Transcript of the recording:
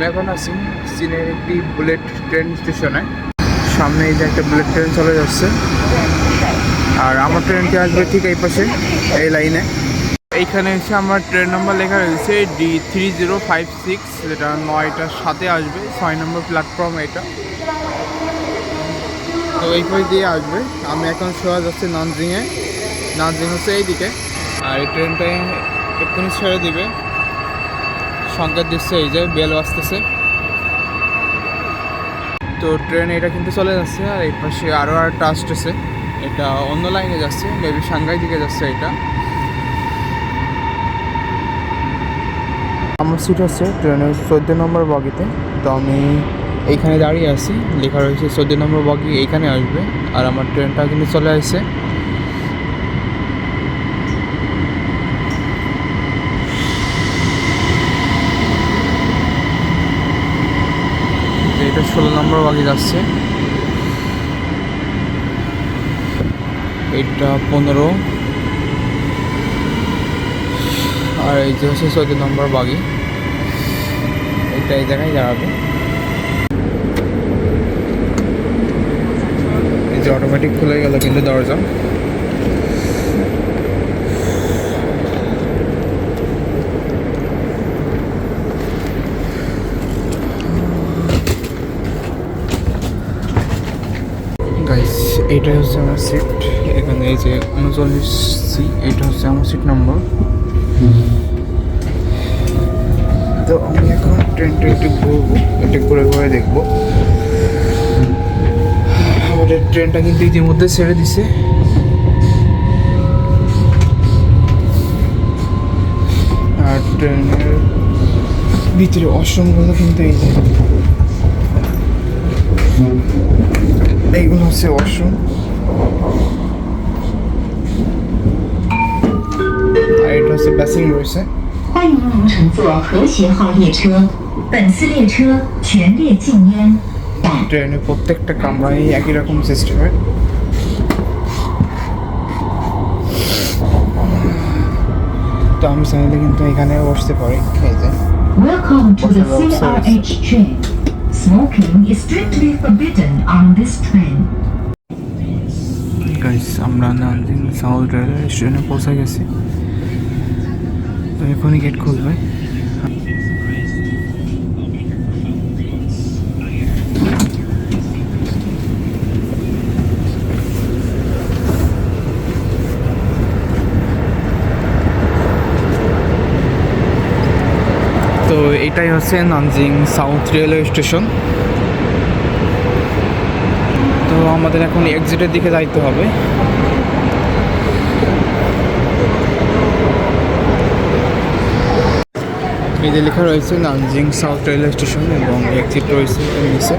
আমি এখন আছি চীনের একটি বুলেট ট্রেন স্টেশনে। সামনে এই যে একটা বুলেট ট্রেন চলে যাচ্ছে। আর আমার ট্রেনটি আসবে ঠিক এই পাশে, এই লাইনে। এইখানে এসে আমার ট্রেন নাম্বার লেখা রয়েছে D three zero five six যেটা নয়টার সাথে আসবে, ছয় নম্বর প্ল্যাটফর্ম এটা। তো এই পাশ দিয়ে আসবে। আমি এখন শোয়া যাচ্ছে নানজিংয়ে। নানজিং হচ্ছে এইদিকে। আর এই ট্রেনটাই এক্ষুনি ছেড়ে দিবে। সংকেত দিচ্ছে, এই যে বেল বাজতেছে। তো ট্রেন এটা কিন্তু চলে যাচ্ছে, আর এই পাশে আরও একটা আসতেছে। এটা অন্য লাইনে যাচ্ছে, মেবি সাংঘাই দিকে যাচ্ছে এটা। আমার সিট হচ্ছে ট্রেনের চোদ্দ নম্বর বগিতে। তো আমি এইখানে দাঁড়িয়ে আছি, লেখা রয়েছে চোদ্দ নম্বর বগি এইখানে আসবে, আর আমার ট্রেনটা কিন্তু চলে আসছে। এটা ষোলো নম্বর বাকি যাচ্ছে। এটা পনেরো। আর এই যে হচ্ছে চোদ্দ নম্বর বাগি এটা এই জায়গায় দাঁড়াবে। এই যে অটোমেটিক খুলে গেল কিন্তু দরজা। গাইস এইটাই হচ্ছে আমার সিট এখানে এই যে উনচল্লিশ সি, এইটা হচ্ছে আমার সিট নম্বর তো আমি এখন ট্রেনটা একটু ঘুরবো, একটু ঘুরে ঘুরে দেখব। আমাদের ট্রেনটা কিন্তু ইতিমধ্যে ছেড়ে দিছে। আর ট্রেনের ভিতরে অসংখ্য কিন্তু এই যে এইগুলো হচ্ছে ওয়াশরুম আর এটা হচ্ছে বেসিন রয়েছে 欢迎您乘坐和谐号列车，本次列车全列禁烟。 ট্রেনের প্রত্যেকটা কামরায় একই রকম সিস্টেমের তো আমি চাইলে কিন্তু এখানে বসতে পারি এই যে Welcome to the CRH train. Smoking is strictly forbidden on this train. Guys আমরা নানজিং সাউথ রেলওয়ে স্টেশনে পৌঁছে গেছি তো এখনই গেট খুলবে এটাই হচ্ছে নানজিং সাউথ রেলওয়ে স্টেশন। তো আমাদের এখন এক্সিটের দিকে যাইতে হবে। এই যে লেখা রয়েছে নানজিং সাউথ রেলওয়ে স্টেশন এবং এক্সিট রয়েছে নিচে।